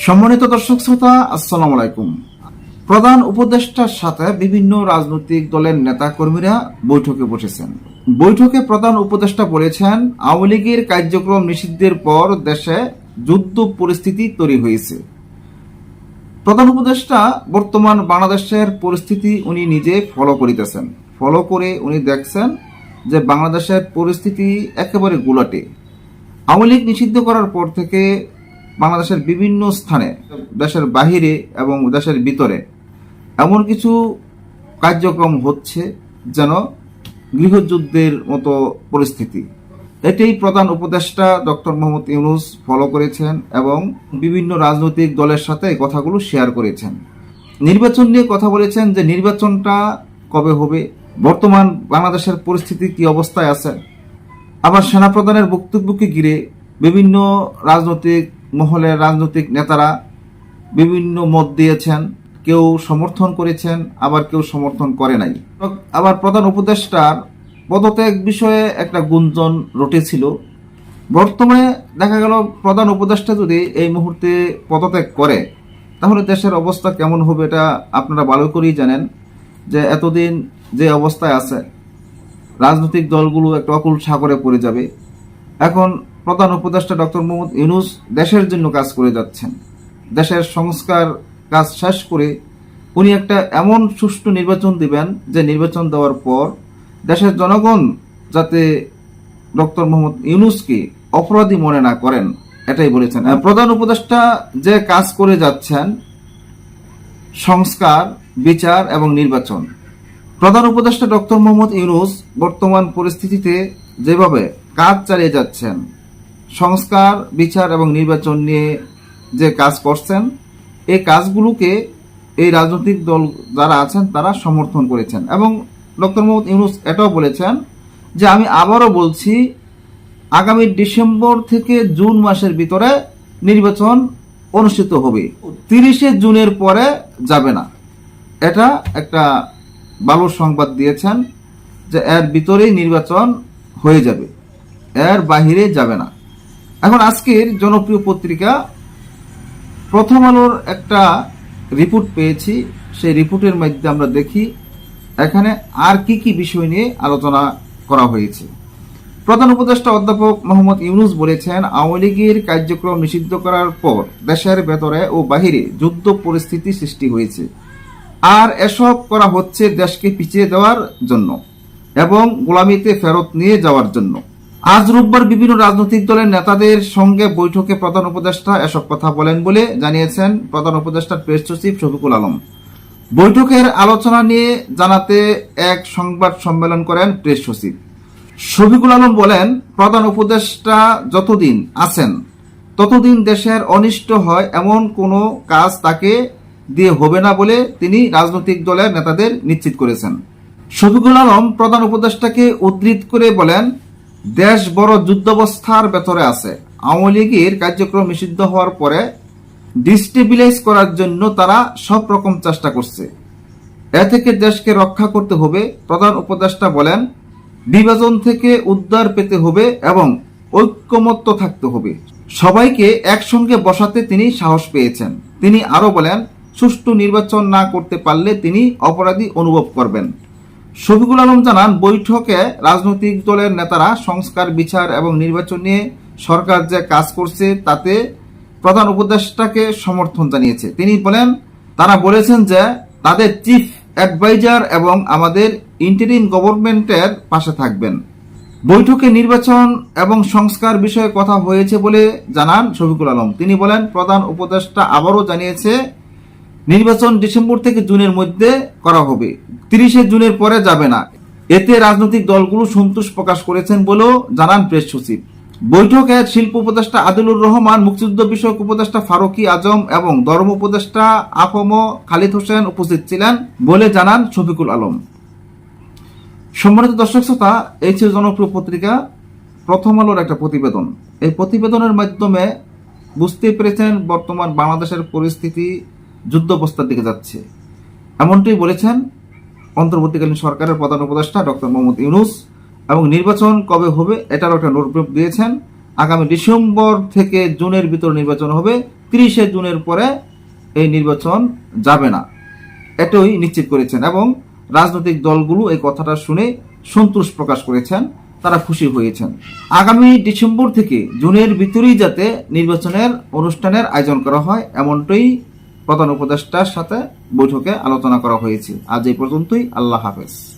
সম্মানিত দর্শক শ্রোতা, আসসালামু আলাইকুম। প্রধান উপদেষ্টার সাথে বিভিন্ন রাজনৈতিক দলের নেতা কর্মীরা বৈঠকে বসেছেন। বৈঠকে প্রধান উপদেষ্টা বলেছেন, আওয়ামী লীগের কার্যক্রম নিষিদ্ধের পর দেশে যুদ্ধ পরিস্থিতি তৈরি হয়েছে। প্রধান উপদেষ্টা বর্তমান বাংলাদেশের পরিস্থিতি উনি নিজে ফলো করিতেছেন। ফলো করে উনি দেখছেন যে বাংলাদেশের পরিস্থিতি একেবারে গুলাটে। আওয়ামী লীগ নিষিদ্ধ করার পর থেকে বাংলাদেশের বিভিন্ন স্থানে, দেশের বাহিরে এবং দেশের ভিতরে এমন কিছু কার্যক্রম হচ্ছে যেন গৃহযুদ্ধের মতো পরিস্থিতি। এটাই প্রধান উপদেষ্টা ডক্টর মোহাম্মদ ইউনুস ফলো করেছেন এবং বিভিন্ন রাজনৈতিক দলের সাথে কথাগুলো শেয়ার করেছেন। নির্বাচন নিয়ে কথা বলেছেন যে নির্বাচনটা কবে হবে, বর্তমান বাংলাদেশের পরিস্থিতি কি অবস্থায় আছে? আবার সেনাপ্রধানের বক্তব্যকে ঘিরে বিভিন্ন রাজনৈতিক মহলের রাজনৈতিক নেতারা বিভিন্ন মত দিয়েছেন, কেউ সমর্থন করেছেন, আবার কেউ সমর্থন করে নাই। আবার প্রধান উপদেষ্টার পদত্যাগ বিষয়ে একটা গুঞ্জন রটেছিল। বর্তমানে দেখা গেল প্রধান উপদেষ্টা যদি এই মুহূর্তে পদত্যাগ করে, তাহলে দেশের অবস্থা কেমন হবে এটা আপনারা ভালো করেই জানেন যে এতদিন যে অবস্থায় আছে, রাজনৈতিক দলগুলো একটা অকুল সাগরে পড়ে যাবে। এখন প্রধান উপদেষ্টা ডক্টর মোহাম্মদ ইউনুস দেশের জন্য কাজ করে যাচ্ছেন। দেশের সংস্কার কাজ শেষ করে উনি একটা এমন সুষ্ঠু নির্বাচন দিবেন যে নির্বাচন দেওয়ার পর দেশের জনগণ যাতে ডক্টর মোহাম্মদ ইউনুসকে অপরাধী মনে না করেন, এটাই বলেছেন। প্রধান উপদেষ্টা যে কাজ করে যাচ্ছেন, সংস্কার, বিচার এবং নির্বাচন। প্রধান উপদেষ্টা ডক্টর মোহাম্মদ ইউনুস বর্তমান পরিস্থিতিতে যেভাবে কাজ চালিয়ে যাচ্ছেন সংস্কার, বিচার এবং নির্বাচন নিয়ে যে কাজ করছেন, এই কাজগুলোকে এই রাজনৈতিক দল যারা আছেন তারা সমর্থন করেছেন। এবং ডক্টর মোহাম্মদ ইউনুস এটাও বলেছেন যে, আমি আবারও বলছি, আগামী ডিসেম্বর থেকে জুন মাসের ভিতরে নির্বাচন অনুষ্ঠিত হবে। তিরিশে জুনের পরে যাবে না। এটা একটা ভালো সংবাদ দিয়েছেন যে, এর ভিতরেই নির্বাচন হয়ে যাবে। এর বাহিরে যাবে না। এখন আজকের জনপ্রিয় পত্রিকা, প্রথম আলোর একটা রিপোর্ট পেয়েছি। সেই রিপোর্টের মধ্যে আমরা দেখি, এখানে আর কি কি বিষয় নিয়ে আলোচনা করা হয়েছে। প্রধান উপদেষ্টা অধ্যাপক মোহাম্মদ ইউনুস বলেছেন, আওয়ামী লীগের কার্যক্রম নিষিদ্ধ করার পর দেশের ভেতরে ও বাহিরে যুদ্ধ পরিস্থিতি সৃষ্টি হয়েছে। আর এসব করা হচ্ছে দেশকে পিছিয়ে দেওয়ার জন্য এবং গোলামিতে ফেরত নিয়ে যাওয়ার জন্য। আজ রোববার বিভিন্ন রাজনৈতিক দলের নেতাদের সঙ্গে বৈঠকে প্রধান উপদেষ্টা এসব কথা বলেন বলে জানিয়েছেন প্রধান উপদেষ্টার প্রেস সচিব শফিকুল আলম। বৈঠকের আলোচনা নিয়ে জানাতে এক সংবাদ সম্মেলন করেন প্রেস সচিব। শফিকুল আলম বলেন, প্রধান উপদেষ্টা যতদিন আছেন, ততদিন দেশের অনিষ্ট হয় এমন কোনো কাজ তাকে দিয়ে হবে না বলে তিনি রাজনৈতিক দলের নেতাদের নিশ্চিত করেছেন। শফিকুল আলম প্রধান উপদেষ্টাকে উদ্ধৃত করে বলেন দেশ বড় যুদ্ধাবস্থার ভেতরে আছে। আওয়ামী লীগের কার্যক্রম নিষিদ্ধ হওয়ার পরে ডিস্টেবিলাইজ করার জন্য তারা সব রকম চেষ্টা করছে। এ থেকে দেশকে রক্ষা করতে হবে, প্রধান উপদেষ্টা বলেন, বিভাজন থেকে উদ্ধার পেতে হবে এবং ঐক্যমত্য থাকতে হবে। সবাইকে একসঙ্গে বসাতে তিনি সাহস পেয়েছেন। তিনি আরও বলেন, সুষ্ঠু নির্বাচন না করতে পারলে তিনি অপরাধী অনুভব করবেন। শফিকুল আলম জানান, বৈঠকে রাজনৈতিক দলের নেতারা সংস্কার, বিচার এবং নির্বাচন নিয়ে সরকার যে কাজ করছে তাতে প্রধান উপদেষ্টাকে সমর্থন জানিয়েছে। তিনি বলেন, তারা বলেছেন যে তাদের চিফ অ্যাডভাইজার এবং আমাদের ইন্টারিম গভর্নমেন্টের পাশে থাকবেন। বৈঠকে নির্বাচন এবং সংস্কার বিষয়ে কথা হয়েছে বলে জানান শফিকুল আলম। তিনি বলেন, প্রধান উপদেষ্টা আবারও জানিয়েছে নির্বাচন ডিসেম্বর থেকে জুনের মধ্যে করা হবে। তিরিশে জুনের পরে যাবে না। এতে রাজনৈতিক দলগুলো সন্তোষ প্রকাশ করেছেন বলেও জানান প্রেস সচিব। বৈঠকে শিল্প উপদেষ্টা আদিলুর রহমান, মুক্তিযুদ্ধ বিষয়ক উপদেষ্টা ফারুকি আজম এবং ধর্ম উপদেষ্টা আফম খালিদ হোসেন উপস্থিত ছিলেন বলে জানান শফিকুল আলম। সম্মানিত দর্শক শ্রোতা, এই ছিল জনপ্রিয় পত্রিকা, প্রথম আলোর একটা প্রতিবেদন। এই প্রতিবেদনের মাধ্যমে বুঝতে পেরেছেন বর্তমান বাংলাদেশের পরিস্থিতি যুদ্ধ অবস্থার দিকে যাচ্ছে। এমনটি বলেছেন অন্তর্বর্তীকালীন সরকারের প্রধান উপদেষ্টা ডক্টর মোহাম্মদ ইউনুস এবং নির্বাচন কবে হবে এটারও একটা রোডম্যাপ দিয়েছেন। আগামী ডিসেম্বর থেকে জুনের ভিতর নির্বাচন হবে, তিরিশে জুনের পরে এই নির্বাচন যাবে না। এটাই নিশ্চিত করেছেন এবং রাজনৈতিক দলগুলো এই কথাটা শুনে সন্তোষ প্রকাশ করেছেন, তারা খুশি হয়েছেন। আগামী ডিসেম্বর থেকে জুনের ভিতরেই যাতে নির্বাচনের অনুষ্ঠানের আয়োজন করা হয়, এমনটাই প্রধান উপদেষ্টার সাথে বৈঠকে আলোচনা করা হয়েছে। আজ এই পর্যন্তই। আল্লাহ হাফেজ।